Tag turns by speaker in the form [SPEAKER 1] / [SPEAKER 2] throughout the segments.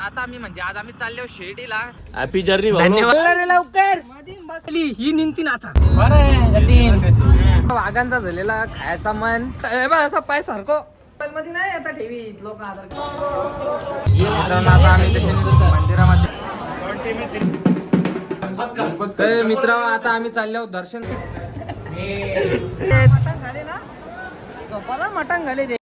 [SPEAKER 1] आता आम्ही म्हणजे आज आम्ही चाललो शिर्डीला.
[SPEAKER 2] हॅपी जर्नी
[SPEAKER 1] लवकर.
[SPEAKER 3] बसली ही निघती ना आता.
[SPEAKER 1] वाघांचा झालेला खायचा मन. ए बा, असा पाय सारखो.
[SPEAKER 3] मध्ये नाही आता ठेवी लोक
[SPEAKER 1] आता आम्ही तसे मंदिरामध्ये. तर मित्र आता आम्ही चाललो दर्शन
[SPEAKER 3] मटण झाले ना? कपाला मटण झाले ते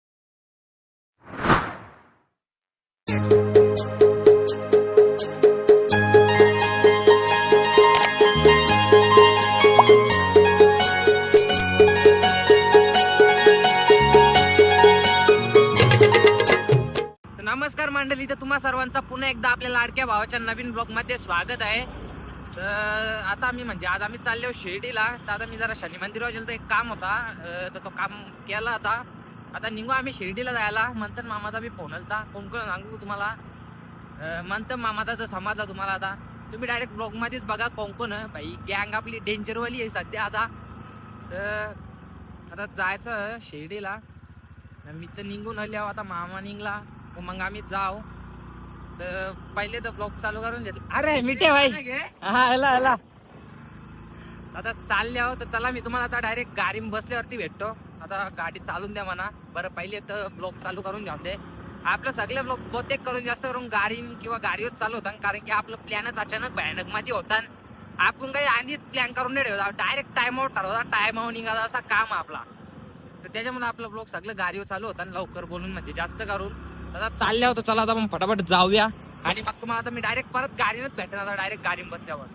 [SPEAKER 1] इथं तुम्हा सर्वांचा पुन्हा एकदा आपल्या लाडक्या भावाच्या नवीन ब्लॉगमध्ये स्वागत आहे. तर आता आम्ही म्हणजे आज आम्ही चाललो शिर्डीला. तर आता मी जरा शनी मंदिरावर गेलो एक काम होता तर तो काम केला आता आता निघू आम्ही शिर्डीला जायला. मंथन मामाचा बी फोन आलता. कोण कोण सांगू तुम्हाला? अं, मंथन मामाचा तर समजला तुम्हाला आता. तुम्ही डायरेक्ट ब्लॉगमध्येच बघा कोण कोण भाई गँग आपली डेंजरवाली आहे सध्या आता. तर आता जायचं शिर्डीला. मी तर निघून आल्यावर आता मामा निघला. तर मग आम्ही जाऊ. तर पहिले तर ब्लॉग चालू करून घेतला. अरे मिठे भाई. हा आता चालल्यावर तर चला मी तुम्हाला आता डायरेक्ट गाडी बसल्यावरती भेटतो. आता गाडी चालून द्या म्हणा. बरं पहिले तर ब्लॉग चालू करून घ्या दे. आपलं सगळे ब्लॉग बहुतेक करून जास्त करून गाडी किंवा गाडीवर चालू होतात कारण की आपलं प्लॅनच अचानक भयानकमध्ये होतात आपण काही आधीच प्लॅन करून नाही ठेवता डायरेक्ट टाइम आउट ठरवता टाइम आउट निघाला असा काम आपला. तर त्याच्यामुळे आपलं ब्लॉग सगळं गाडीवर चालू होता लवकर बोलून म्हणजे जास्त करून. आता चालल्या होतं. चला आता आपण फटाफट जाऊया. आणि मग तुम्हाला आता मी डायरेक्ट परत गाडीनच आता डायरेक्ट गाडी बसल्यावर.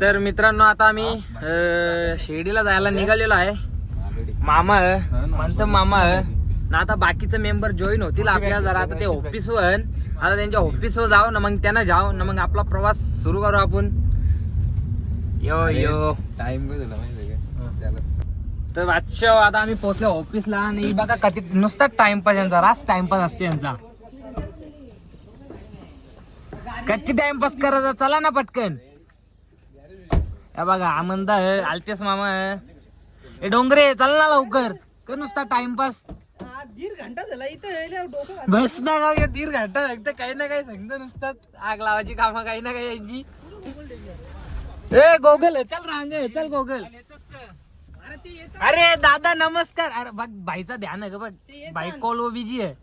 [SPEAKER 1] तर मित्रांनो आता आम्ही शिर्डीला जायला निघालेलो आहे. मामा म्हणतं मामा. ना. आता बाकीचे मेंबर जॉईन होतील आपल्या जरा आता ते ऑफिसवर आता त्यांच्या ऑफिसवर जाऊ ना मग त्यांना जाऊ ना मग आपला प्रवास सुरू करू आपण. यो यो.
[SPEAKER 2] टाइम
[SPEAKER 1] तर आजच्या आता आम्ही पोहोचलो ऑफिसला आणि बघा कधी नुसता टाइमपास यांचा रास टाइमपास असते यांचा. कधी टाइमपास करायचा? चला ना पटकन. हे बघा आमंदा आलतेस मामा आहे. हे डोंगरे चल ना लवकर. कर नुसता टाइमपास
[SPEAKER 3] दीड घंटा झाला इथं
[SPEAKER 1] बस ना गाव या दीड घंटा लागतं काही ना काही सांगतं नुसतं आग लावायची कामं काही ना काही यांची. ए गोगल चल रांग चल गोगल.
[SPEAKER 3] अरे
[SPEAKER 1] दादा नमस्कार. अरे बघ बाईचा ध्यान आहे ग बघ. बाई कॉल बिजी आहे.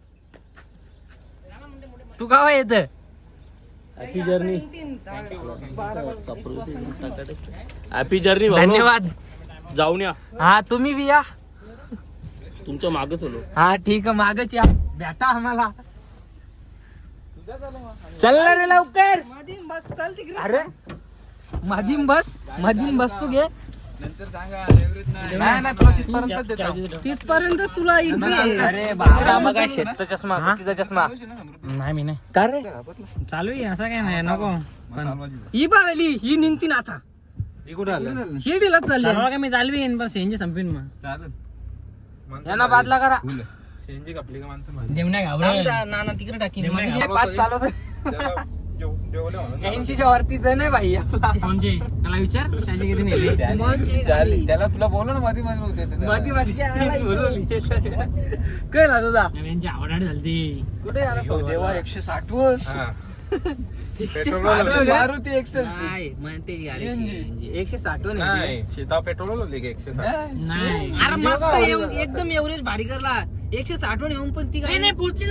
[SPEAKER 1] तू का येत?
[SPEAKER 2] Happy journey. हॅपी जर्नी
[SPEAKER 1] धन्यवाद.
[SPEAKER 2] जाऊन या.
[SPEAKER 1] हा तुम्ही बी या.
[SPEAKER 2] तुमच्या मागच होलो
[SPEAKER 1] हा ठीक आहे मागच या. भेटा आम्हाला. चल रे लवकर.
[SPEAKER 3] मध्ये बस चाल तिकडे.
[SPEAKER 1] अरे मधीम बस मधीम बस तू घे. नाही. नाही तुला तिथपर्यंत देतो.
[SPEAKER 3] तिथपर्यंत तुला एंट्री आहे.
[SPEAKER 1] अरे बाबा मग काय शेतचा चष्मा? चष्मा. नाही मी नाही. का रे? चालू आहे असं काय नाही नको.
[SPEAKER 3] ही बा आली ही निघती ना आता. शिर्डीलाच चालली
[SPEAKER 1] का मी चालवीन पण सेंजी संपीन मग. यांना बादला करा. देव नाही
[SPEAKER 3] थांब
[SPEAKER 1] घाबरत
[SPEAKER 3] जा, नाना तिकडे टाकीन. पाच चालवत
[SPEAKER 1] ऐंशीच्या नाही आपला. कोणचे त्याला विचार. त्याचे किती नेले.
[SPEAKER 4] त्याला तुला बोललो ना मध्ये.
[SPEAKER 1] मधी मधी. काय ना तुझा? यांची आवडाडी झाली कुठे आला
[SPEAKER 4] तेव्हा एकशे साठ वर
[SPEAKER 1] एकशे साठ वर.
[SPEAKER 4] मारुती एक्सेल
[SPEAKER 3] नाही म्हणते गाडी CNG.
[SPEAKER 1] एकशे साठ.
[SPEAKER 4] नाही शेता पेट्रोल एकशे साठ.
[SPEAKER 1] नाही.
[SPEAKER 3] अरे मस्त एव- एकदम एव्हरेज भारी करला. एकशे साठ वर येऊन पण ती गाडी
[SPEAKER 1] पुढची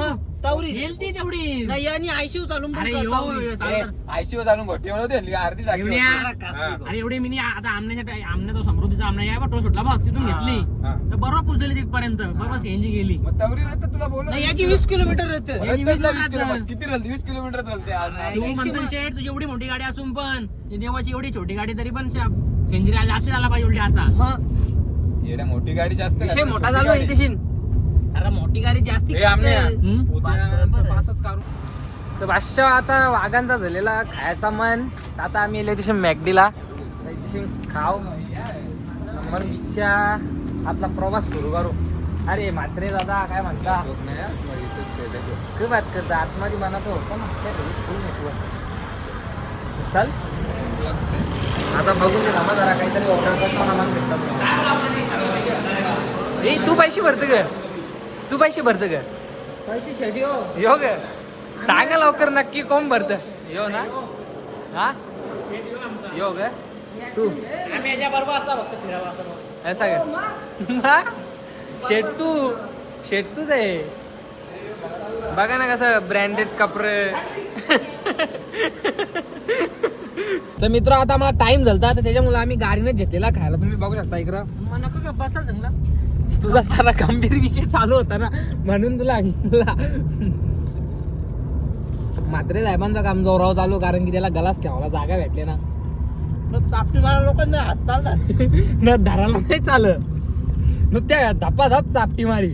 [SPEAKER 3] मग? तावरी
[SPEAKER 1] गेलती तेवढी
[SPEAKER 3] नाही आणि आयसीयू चालून
[SPEAKER 1] अरे
[SPEAKER 3] का-
[SPEAKER 1] यो, चालतं.
[SPEAKER 4] आयसीओ चालून घोटी म्हणून अर्धी टाकी
[SPEAKER 1] एवढ्या-
[SPEAKER 4] होती.
[SPEAKER 3] अरे
[SPEAKER 4] हा.
[SPEAKER 1] एवढी मी आता आमण्याच्या आमने तो समृद्धीचा आमना आहे बा, तो सुटला बघ तिथून घेतली
[SPEAKER 4] हा.
[SPEAKER 1] तर बरोबर पोहोचली तिथपर्यंत बरोबर सीएनजी गेली
[SPEAKER 4] मग तवरी नंतर तुला बोललो
[SPEAKER 3] नाही याची वीस किलोमीटर होते
[SPEAKER 1] याची वीस किलोमीटर.
[SPEAKER 4] किती राहते वीस किलोमीटर चालते आज.
[SPEAKER 3] नाही.
[SPEAKER 1] तू
[SPEAKER 3] एकशे
[SPEAKER 1] म्हणतो
[SPEAKER 3] मा-
[SPEAKER 1] शेठ तुझी एवढी मोठी गाडी असून पण देवाची एवढी छोटी गाडी तरी पण सेंजी जास्त झाला पाहिजे उलटी आता
[SPEAKER 3] मग
[SPEAKER 4] येड्या मोठी गाडी जास्त
[SPEAKER 1] विषय. मोठा झालो. इथेशीन
[SPEAKER 3] अरे मोठी गाडी जास्ती
[SPEAKER 4] हे.
[SPEAKER 1] तर बादशाह आता वाघांचा झालेला खायचा मन. आता आम्ही येलो तिथे मॅगडीला तिथे खाव नंबर वीसच्या आपला प्रवास सुरू करू. अरे म्हात्रे दादा काय म्हणता. काय बात करता. आतमध्ये बनातो होतं ना. चल. आता बघू दे जरा काहीतरी ऑर्डर करतो ना मग भेटतात तू पैसे भरतं ग. तू पैसे भरतं ग
[SPEAKER 3] पैसे शेडी हो.
[SPEAKER 1] यो ग सांगा लवकर नक्की कोण भरत यो ना. हा? यो ग तू. ऐसा का शेट तू. शेट तूच आहे. बघा ना कसं ब्रँडेड कपडे. तर मित्र आता मला टाइम झालता तर त्याच्यामुळे आम्ही गाडीनेच घेतलेला खायला. तुम्ही बघू शकता इकडं.
[SPEAKER 3] बसाल चांगला
[SPEAKER 1] तुझा जरा गंभीर विषय चालू होता ना म्हणून तुला मात्रे साहेबांचं काम जोराव चालू कारण की त्याला गलास ठेवायला जागा भेटले ना.
[SPEAKER 3] चापटी मारा लोकांना हात चालतात
[SPEAKER 1] न धराला नाही चालत. नुसत्या धपा धप चापटी मारी.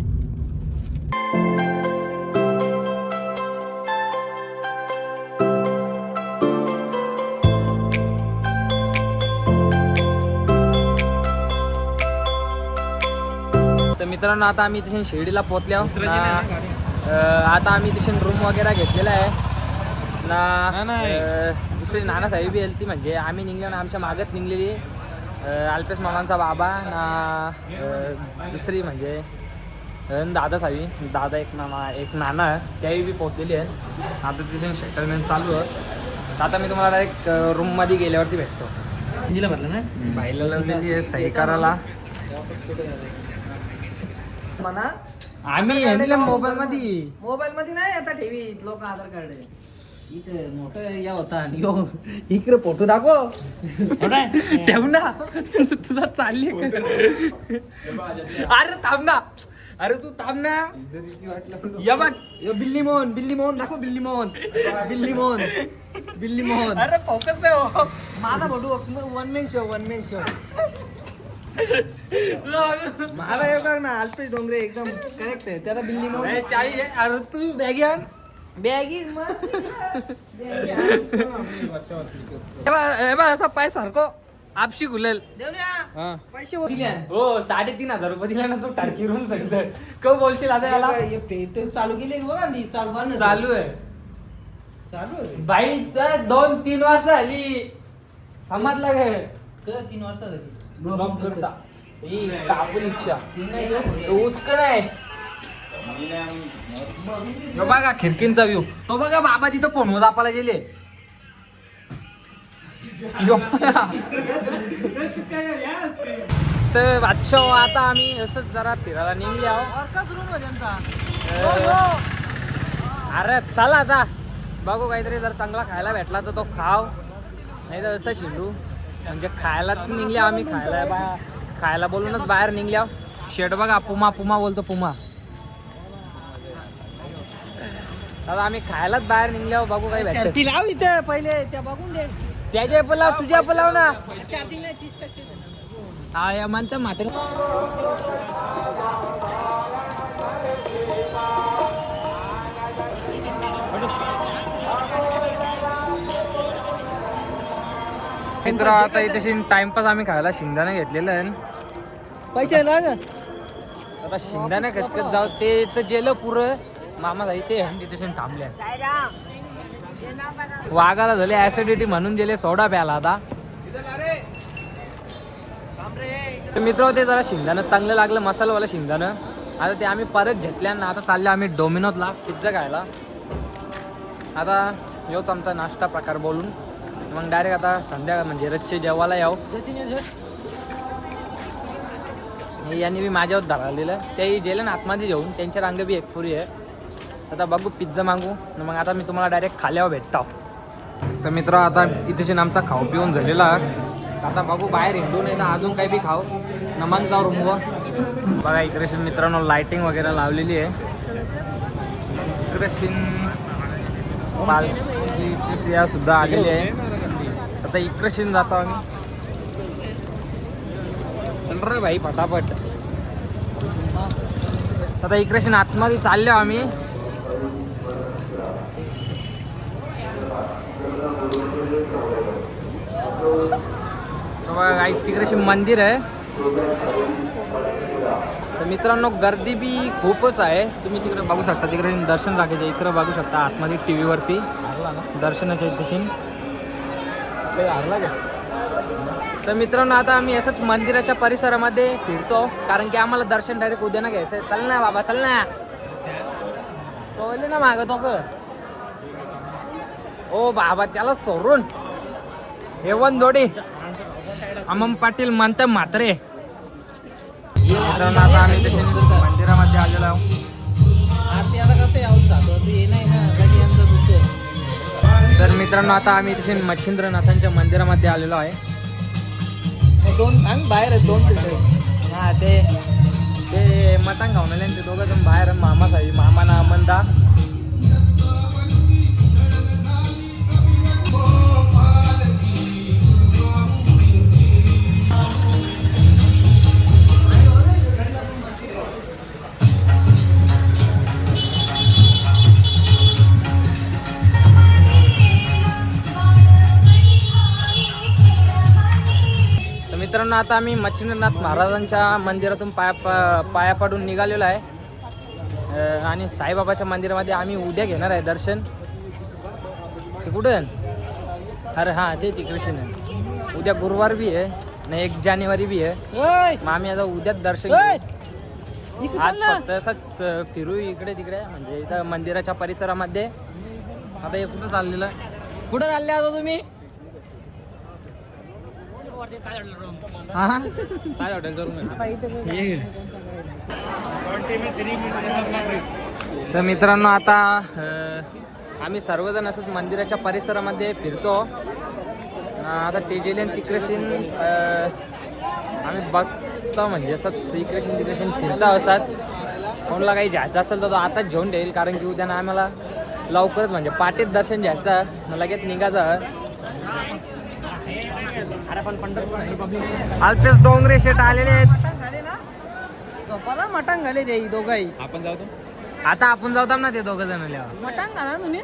[SPEAKER 1] मित्रांनो आता आम्ही तिथे शिर्डीला पोहोचल्या आता आम्ही तिथे रूम वगैरे घेतलेला आहे. ना दुसरी नाना साहेब येईल ती म्हणजे आम्ही निघलो ना आमच्या मागत निघलेली. अल्पेश मामांचा बाबा ना दुसरी म्हणजे दादा सावी दादा एक नाना एक नाना त्याही बी पोहोचलेली आहे. आता तिथे सेटलमेंट चालू आहे. आता मी तुम्हाला एक रूममध्ये गेल्यावरती भेटतो.
[SPEAKER 3] भरलं ना?
[SPEAKER 1] बाईला लावलेली आहे सही करायला.
[SPEAKER 3] म्हणा.
[SPEAKER 1] आम्ही आणलं मोबाईल मध्ये
[SPEAKER 3] मोबाईल मध्ये नाही आता ठेवी लोक आधार कार्ड इथं मोठं या होता यो इकडे फोटो दाखव.
[SPEAKER 1] ठेव ना. तुझा चालली अरे थांब ना. अरे तू थांब ना. या बघ.
[SPEAKER 3] यो बिल्ली मोहन बिल्ली मोहन दाखव बिल्ली मोहन. बिल्ली मोहन बिल्ली मोहन.
[SPEAKER 1] अरे फोकस नाही हो.
[SPEAKER 3] माझा photo one man show one man show माझा हे बघ ना? अल्पेश डोंगरे एकदम करेक्ट आहे. त्याला बिल्ली
[SPEAKER 1] ए,
[SPEAKER 3] मोहन
[SPEAKER 1] चाळी आहे. अरे तू बॅग आण
[SPEAKER 3] बॅगी
[SPEAKER 1] बघ, असा पाय सारखो. आपशी गुलेल.
[SPEAKER 3] पैसे
[SPEAKER 1] हो साडेतीन हजार रुपये दिला ना तू टार्की रूम सगळं. क बोलशील आता याला?
[SPEAKER 3] चालू केले बघा नी चालू.
[SPEAKER 1] चालू आहे.
[SPEAKER 3] चालू आहे.
[SPEAKER 1] बाई दोन तीन वाजता आली समजला काय
[SPEAKER 3] तीन वाजता झाली.
[SPEAKER 1] ब्लॉक करता. ही कापून इच्छा. उचक नाही. बघा खिडकींचा व्ह्यू तो बघा बाबा तिथं फोनवर दापाला गेले. तर बादशाह आता आम्ही असंच जरा फिरायला निघले आहो
[SPEAKER 3] वरचाच room आहे त्यांचा.
[SPEAKER 1] अं, अरे चला आता. बघू काहीतरी जर चांगला खायला भेटला तर तो खाव नाही तर असं शिंडू. म्हणजे खायला निघले आम्ही खायला बा खायला बोलूनच बाहेर निघल्या शेड बघा पुमा पुमा बोलतो पुमा. आता आम्ही खायलाच बाहेर निघल्यावर बघू काही भेटत
[SPEAKER 3] ती लाव इथे पहिले त्या बघून दे.
[SPEAKER 1] त्याच्या पलाव तुझ्या पलाव ना.
[SPEAKER 3] चार्जिंग नाही तीस टक्के दे ना.
[SPEAKER 1] हा या म्हणतं म्हातारे. मित्र आता इथे टाइमपास आम्ही खायला शेंगदाणे घेतलेलं आहे
[SPEAKER 3] पैसे ना.
[SPEAKER 1] आता शेंगदाणे खतखत जाऊ ते तर गेलं पुरं. मामा जाई ते तिथे थांबले वाघाला झाले ऍसिडिटी म्हणून दिले सोडा प्याला आता. तर मित्र ते जरा शेंगदाणं चांगलं लागलं मसालावाला शेंगदाणं आता ते आम्ही परत घेतल्यानं आता चालले आम्ही डोमिनोजला पिझ्झा खायला. आता योच आमचा नाश्ता प्रकार बोलून. मग डायरेक्ट आता संध्याकाळ म्हणजे रच्चे जेवायला याव. हे यांनी बी माझ्यावर धरालेलं. तेही गेलं ना आतमध्ये जेवून. त्यांच्या रांग बी एक पुरी आहे. आता बघू पिझ्झा मागू. न मग आता मी तुम्हाला डायरेक्ट खाल्यावर भेटतो. तर मित्र आता इथे आमचा खाऊ पिऊन झालेला. आता बघू बाहेर हिंडू नाही तर अजून काही बी खाऊ. न जाऊ रूमवर बघा इकडे मित्रांनो लाइटिंग वगैरे लावलेली आहे. इकडे पालखीची सिया सुद्धा आलेली आहे. आता इकडे जातो आम्ही. चल रे भाई फटाफट आता इकडे आतमध्ये चाललो आम्ही. गाईस तिकडे मंदिर आहे. तर मित्रांनो गर्दी बी खूपच आहे. तुम्ही तिकडे बघू शकता तिकडे दर्शन राखायचे इकडे बघू शकता आतमध्ये टी व्हीवरती दर्शनाच्या दिवशी तर मित्रांनो आता आम्ही असंच मंदिराच्या परिसरामध्ये फिरतो. कारण की आम्हाला दर्शन डायरेक्ट उद्या ना घ्यायचंय. चल ना बाबा चल ना. ना माग तो ओ बाबा त्याला सोडून. हेवन जोडी. अमम पाटील म्हणत म्हात्रे. मित्रांनो, आता आम्ही तसे मंदिरामध्ये आलेलो आहोत.
[SPEAKER 3] आरती आता कसं यावं साधं ते नाही ना.
[SPEAKER 1] तर मित्रांनो आता आम्ही तसे मच्छिंद्रनाथांच्या मंदिरामध्ये आलेलो आहे.
[SPEAKER 3] दोन सांग बाहेर आहेत दोन
[SPEAKER 1] हा ते ते मटांग खाऊन आले ते दोघं जण बाहेर मामा साहेब मामा आता आम्ही मच्छिंद्रनाथ महाराजांच्या मंदिरातून पाया प- पाया पडून निघालेलो आहे. आणि साईबाबाच्या मंदिरामध्ये आम्ही उद्या घेणार आहे दर्शन. ते कुठं अरे हां ते तिकडे उद्या गुरुवार बी आहे आणि एक जानेवारी बी आहे. मग आम्ही आता उद्याच दर्शन. आज फक्त असंच अं, फिरू इकडे तिकडे म्हणजे इथं मंदिराच्या परिसरामध्ये. आता हे कुठं चाललेलं? कुठं चालले आता तुम्ही? हा?
[SPEAKER 2] काय
[SPEAKER 1] तर मित्रांनो आता आम्ही सर्वजण असंच मंदिराच्या परिसरामध्ये फिरतो. आता तेजेलियन तिकडेशीन आम्ही बघतो म्हणजे असंच इकडेशीन तिकडेशीन फिरता असाच. कोणाला काही जायचं असेल तर तो आताच घेऊन ठेईल कारण की उद्या आम्हाला लवकरच म्हणजे पाटीत दर्शन घ्यायचं. लगेच निघायचं. अल्पेश डोंगरे शेट आलेले आहेत.
[SPEAKER 3] मटण झाले ना? झोपाला मटण झाले ते दोघाही.
[SPEAKER 2] आपण जाऊ
[SPEAKER 1] आता आपण जाऊ ना ते दोघं जण आल्यावर
[SPEAKER 3] मटण घाला ना तुम्ही?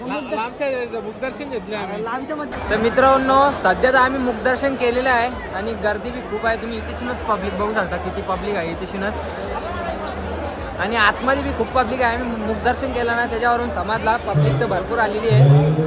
[SPEAKER 2] मुखदर्शन घेतले
[SPEAKER 3] अरे लांबच्या मध्ये
[SPEAKER 1] तर मित्रांनो सध्या तर आम्ही मुखदर्शन केलेलं आहे आणि गर्दी बी खूप आहे. तुम्ही इथेशीनच पब्लिक बघू शकता किती पब्लिक आहे इथेशीनच. आणि आतमध्ये बी खूप पब्लिक आहे. आम्ही मुखदर्शन केलं ना त्याच्यावरून समाजला पब्लिक तर भरपूर आलेली आहे.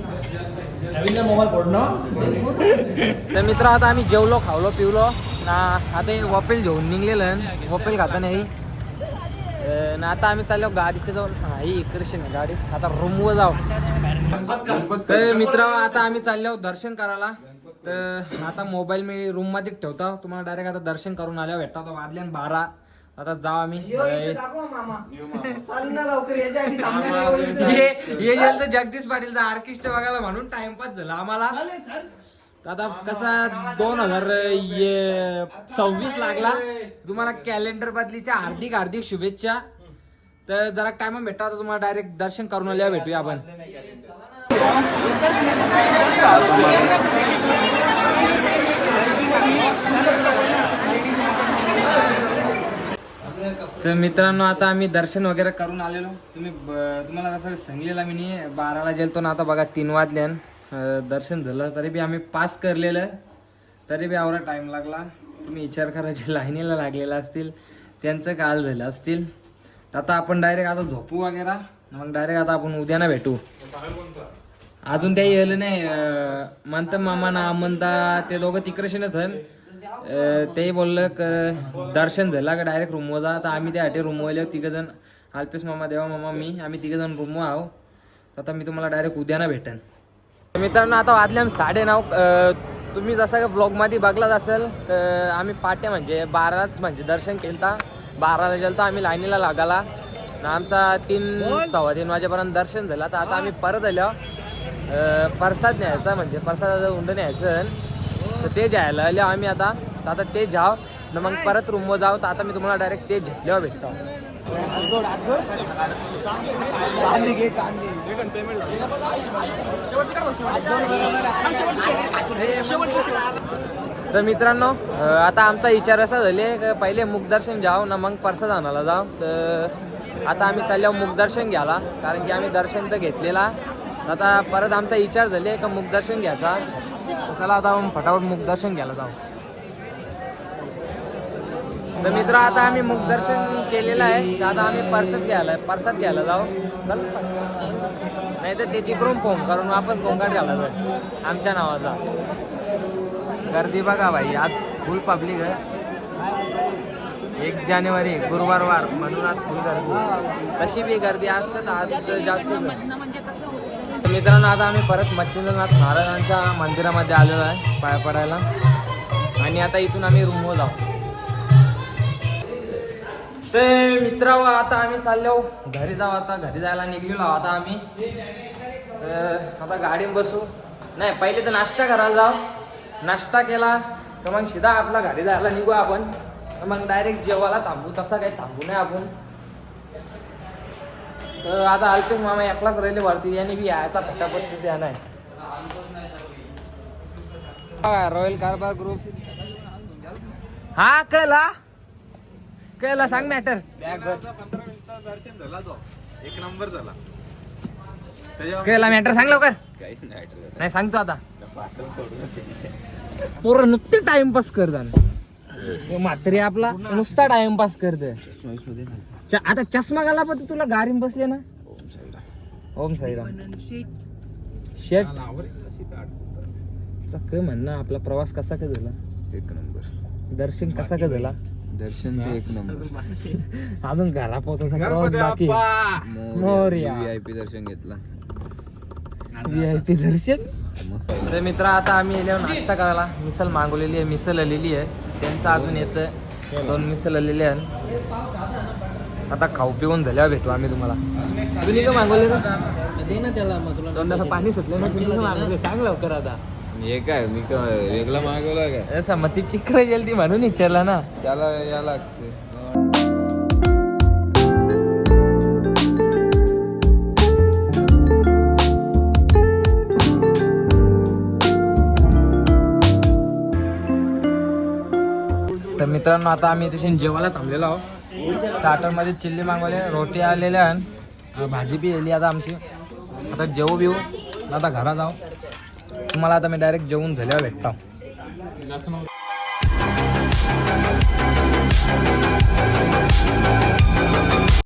[SPEAKER 1] तर मित्र आता आम्ही जेवलो खावलो पिवलो. ना आता एक वॉपेल घेऊन निघलेलं वॉपेल खाता नाही. ना आता आम्ही चाललो गाडीच्या जवळ. नाही ही नाही गाडी. आता रूमवर जाऊ. तर मित्र आता आम्ही चाललो दर्शन करायला. तर आता मोबाईल मी रूममध्ये ठेवतो. तुम्हाला डायरेक्ट आता दर्शन करून आल्या भेटतो. वाजल्यान बारा. आता जाऊ आम्ही.
[SPEAKER 3] हो.
[SPEAKER 1] हे हे गेलं तर जगदीश पाटीलचा ऑर्केस्ट्रा बघायला म्हणून टाइमपास झाला आम्हाला. आता कसा दोन हजार सव्वीस लागला. तुम्हाला कॅलेंडर बदलीच्या हार्दिक हार्दिक शुभेच्छा. तर जरा टाइम भेटता तर तुम्हाला डायरेक्ट दर्शन करून आल्यावर भेटूया आपण. तर मित्रांनो आता आम्ही दर्शन वगैरे करून आलेलो. तुम्ही ब- तुम्हाला कसं सांगलेलं मी नाही. बाराला गेलतो ना आता बघा तीन वाजल्यान दर्शन झालं. तरी बी आम्ही पास करलेलं. तरी बी आवरा टाईम लागला. तुम्ही विचार करा जे लाईनीला लागलेला असतील. त्यांचं काल झालं असतील. आता आपण डायरेक्ट आता झोपू वगैरे. मग डायरेक्ट आता आपण उद्या ना भेटू. अजून ते येलं नाही. म्हणतं मामा ना म्हणता ते दोघं तिकडेशीनच हन ते बोललं क दर्शन झालं का डायरेक्ट रूमवर जा. तर आम्ही त्यासाठी रूमवर आलो. तिघं जण अल्पेश मामा देवा मामा मी. आम्ही तिघंजण रूमवर आहो. आता मी तुम्हाला डायरेक्ट उद्याना भेटेन. मित्रांनो आता वाजल्या साडे नऊ. तुम्ही जसं का ब्लॉगमध्ये बघलाच असेल तर आम्ही पाट्या म्हणजे बाराच म्हणजे दर्शन केलं बाराला गेलं तर आम्ही लाईनीला लागाला आमचा तीन सव्वा तीन वाजेपर्यंत दर्शन झालं. तर आता आम्ही परत आलो. परसाद प्रसाद न्यायचा म्हणजे प्रसादाचं उंड न्यायचं. तर ते जायला आलो आम्ही आता. तर आता ते जाव न मग परत रूमवर जाऊ तर आता मी तुम्हाला डायरेक्ट ते घेतल्यावर भेटतो. तर मित्रांनो आता आमचा विचार असा झाले की पहिले मुखदर्शन जाऊ ना मग प्रसाद आणायला जाऊ तर आता आम्ही चाललो मुखदर्शन घ्यायला कारण की आम्ही दर्शन तर घेतलेला. आता परत आमचा विचार झाले का मुखदर्शन घ्यायचा. चला आता आपण फटाफट मुखदर्शन घ्यायला जाऊ. तर मित्र आता आम्ही मुखदर्शन केलेलं आहे. तर आता आम्ही परसाद घ्यायला परसाद घ्यायला जाऊ. चल. नाही तर ते तिकडून फोन करून वापस गोंगाट घाला जाईल आमच्या नावाचा. गर्दी बघा भाई आज फुल पब्लिक आहे. एक जानेवारी गुरुवार वार म्हणून आज फुल गर्दी तशी बी गर्दी असतात आज तर जास्त मित्रांनो आता आम्ही परत मच्छिंद्रनाथ महाराजांच्या मंदिरामध्ये आलेलो आहे पाय पडायला. आणि आता इथून आम्ही रूमवर जाऊ. ते मित्र आता आम्ही चाललो. घरी जाऊ आता. घरी जायला निघलेलो आता आम्ही. तर आता गाडीत बसू. नाही पहिले तर नाश्ता करायला जाऊ. नाश्ता केला. तर मग सीधा आपला घरी जायला निघू आपण. तर मग डायरेक्ट जेवायला थांबू. तसं काही थांबू नाही आपण. तर आता अल्पेश मामा एकलाच राहिले वरती. याने बी यायचा फटाफट तिथे नाही. रॉयल कारभार ग्रुप हा कला. कला सांग मॅटर
[SPEAKER 4] दर्शन झाला तो एक नंबर झाला
[SPEAKER 1] कला मॅटर सांग लवकर.
[SPEAKER 4] काहीच नाही
[SPEAKER 1] सांगतो आता
[SPEAKER 4] पाठवून सोडून
[SPEAKER 1] पोरं नुसते टाइमपास करतात. म्हातारी आपला नुसता टाइमपास करते. च- आता चष्मा घाला पण तुला गाडीत बसले ना. ओम साईराम. शेट. काय म्हणणं आपला प्रवास कसा का झाला?
[SPEAKER 4] एक नंबर.
[SPEAKER 1] दर्शन कसा का झाला?
[SPEAKER 4] दर्शन ते एक नंबर.
[SPEAKER 1] अजून घरा पोहोचायचा प्रवास बाकी. मोरया.
[SPEAKER 4] व्हीआयपी दर्शन घेतला.
[SPEAKER 1] व्ही आय पी दर्शन? तर मित्र आता आम्ही येलो नाश्ता करायला. मिसल मागवलेली आहे मिसल आलेली आहे. त्यांचं अजून येतं दोन मिसल आलेले आहे आता खाऊ पिऊन झाल्यावर भेटू आम्ही तुम्हाला. तुम्ही का मागवले ना
[SPEAKER 3] दे ना त्याला मग तुला
[SPEAKER 1] दोनदा पाणी सुटलं ना तुम्ही सांग लवकर आता.
[SPEAKER 4] हे काय मी काय वेगळा मागवला काय?
[SPEAKER 1] असं मग ती तिकडे गेली ती म्हणून विचारला ना.
[SPEAKER 4] त्याला या लागते.
[SPEAKER 1] तर मित्रांनो आता आम्ही तशी जेवायला थांबलेलो आहोत. स्टार्टरमध्ये चिल्ली मागवले रोटी आलेल्या भाजी बी आली आता आमची. आता जेवू बिवू आता घरात जाऊ. तुम्हाला आता मी डायरेक्ट जेवून झाल्यावर भेटतो.